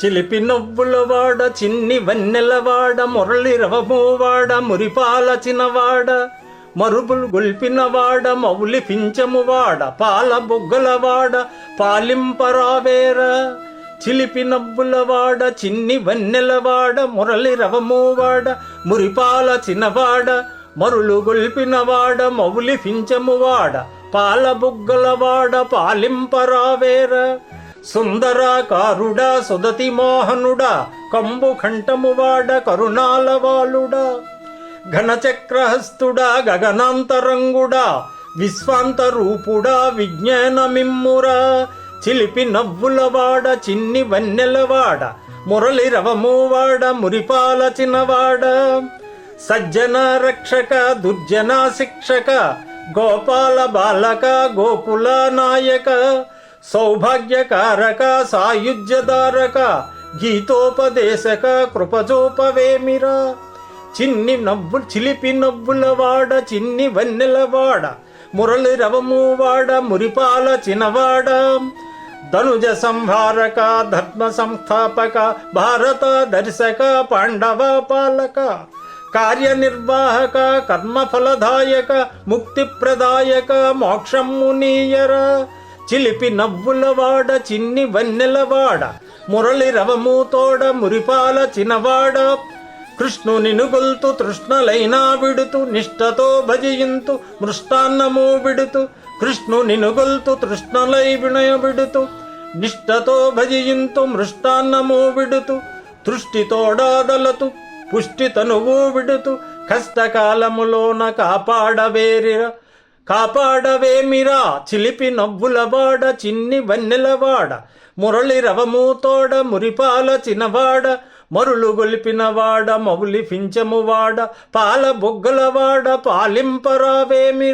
చిలిపి నవ్వులవాడ చిన్ని వన్నెలవాడ మురళి రవమోవాడ మురిపాల చినవాడ మరుపులు గొల్పినవాడ మౌలి పించమువాడ పాల బొగ్గలవాడ పాలింపరావేర చిలిపి నవ్వులవాడ చిన్ని వన్నెలవాడ మురళి రవమోవాడ మురిపాల చిన్నవాడ మరులు గొల్పినవాడ మౌలి ఫించమువాడ పాల బుగ్గలవాడ పాలింపరావేర సుందరాకారుడా సుదతి మోహనుడా కంబు కంఠమువాడ కరుణాలవాలుడా ఘనచక్రహస్తుడా గగనాంతరంగుడా విశ్వాంతరూపుడా విజ్ఞానమిమ్మురా. చిలిపి నవ్వులవాడ చిన్ని వన్నెలవాడ మురళి రవమువాడ మురిపాల చిన్నవాడ. సజ్జన రక్షక దుర్జన శిక్షక గోపాల బాలక గోకుల నాయక సౌభాగ్యకారక సాయుధ్యదారక గీతోపదేశక కృపజోపవేమిరా. చిన్ని నవ్వు చిలిపి నవ్వులవాడ చిన్ని వన్నెలవాడ మురళి రవమువాడ మురిపాల చినవాడ ధనుజ సంహారక ధర్మ సంస్థాపక భారత దర్శక పాండవ పాలక కార్యనిర్వాహక కర్మఫలదాయక ముక్తిప్రదాయక మోక్షమునీయర చిలిపి నవ్వులవాడ చిన్ని వన్నెలవాడ మురళి రవముతోడ మురిపాల చినవాడ కృష్ణునిను గొల్తు తృష్ణలైనా విడుతు నిష్టతో భజయింతు మృష్టాన్నము విడుతు. కృష్ణునిను గొల్తు తృష్ణలై వినయ విడుతు. నిష్టతో భజయింతు మృష్టాన్నము విడుతు. తృష్టితోడాదలతు పుష్టి తనువు విడుతు. కష్టకాలములోన కాపాడవేరిర కాపాడవేమిరా? చిలిపి నవ్వులవాడ చిన్ని వన్నెలవాడ మురళి రవమూతోడ మురిపాల చినవాడ మరులు గొలిపినవాడ మౌలి ఫించమువాడ పాల బొగ్గలవాడ పాలింపరావేమి